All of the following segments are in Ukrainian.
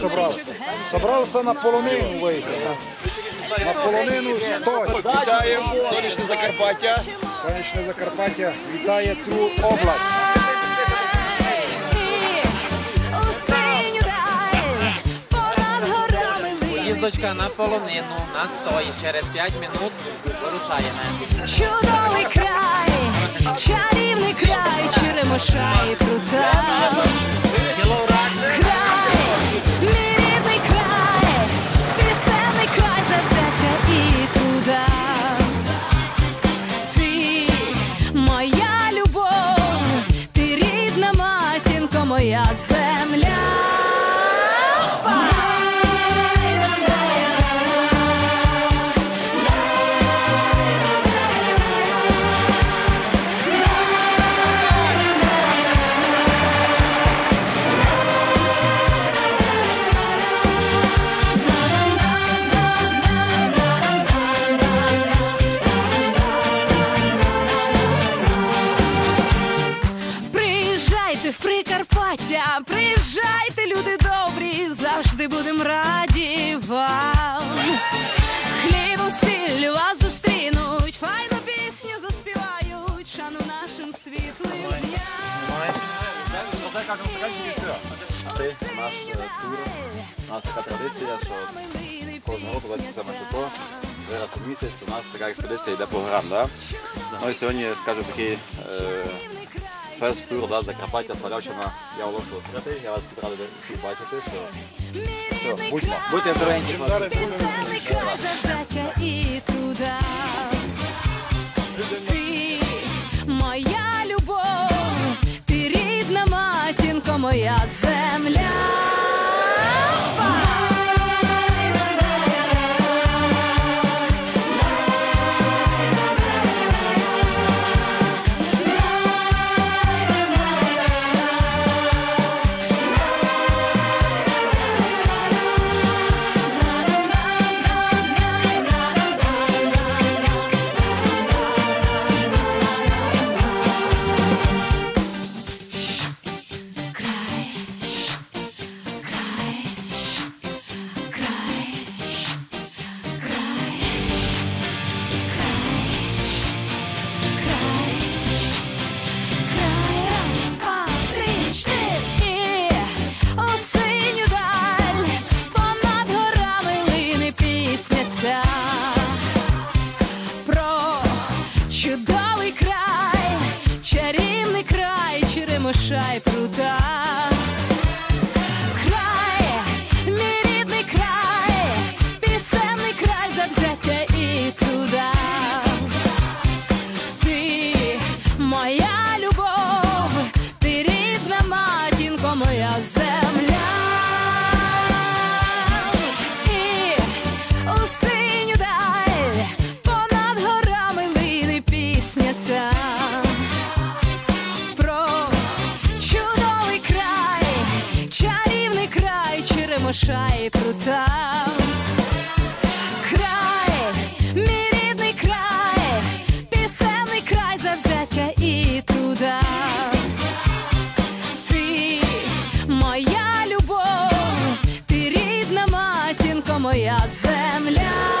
собрався? Собрався на полонину вийти. На полонину стой. Вітаємо сонячне Закарпаття. Сонячне Закарпаття вітає цю область. У синю даль, понад горами Їздочка на полонину, на стой. Через 5 минут вирушаємо. Чудовий край, чарівний край, черемоша і прута. Край, мій рідний край, приїжджайте, люди добрі, завжди будемо раді вам. Хлібом сіллю вас зустрінуть, файну пісню заспівають, шану нашим світлим дням. наш е, тур. У нас така традиція, що кожного року 27 число, три рази в місяць у нас така експедиція йде по горам. Да? Ну і сьогодні, скажу, такий е, фест-тур да, Закарпаття, Славявщина. Я оголошую відкритий, я вас тут радий бачити, що все, будьмо, будьте здоровенькі. моя любов, ти рідна матінко, моя земля. Чудовий край, чарівний край, черемоша й прута. Край, мій рідний край, пісенний край завзяття і труда. Ти моя любов, ти рідна матінко, моя земля. Черемоша і прута. Край, мій рідний край, пісенний край завзяття і труда. Ти моя любов, ти рідна матінко, моя земля.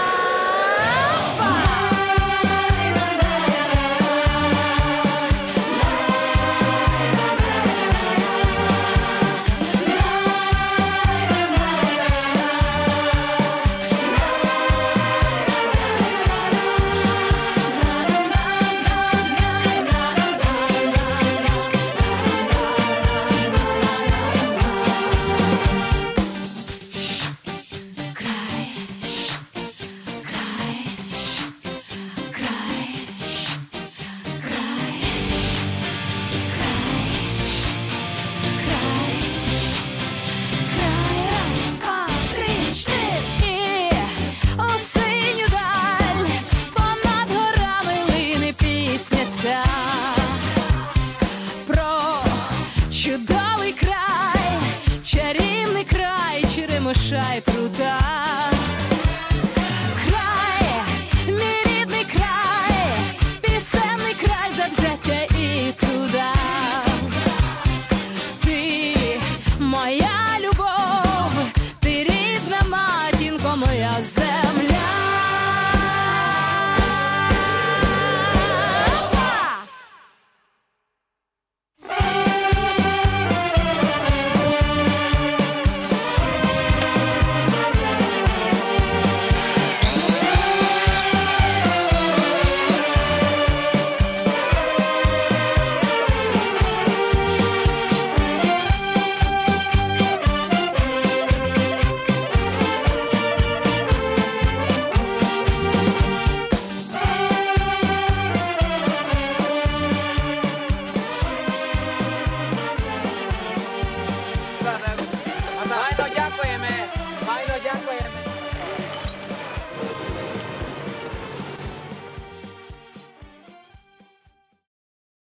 Черемоша и прута.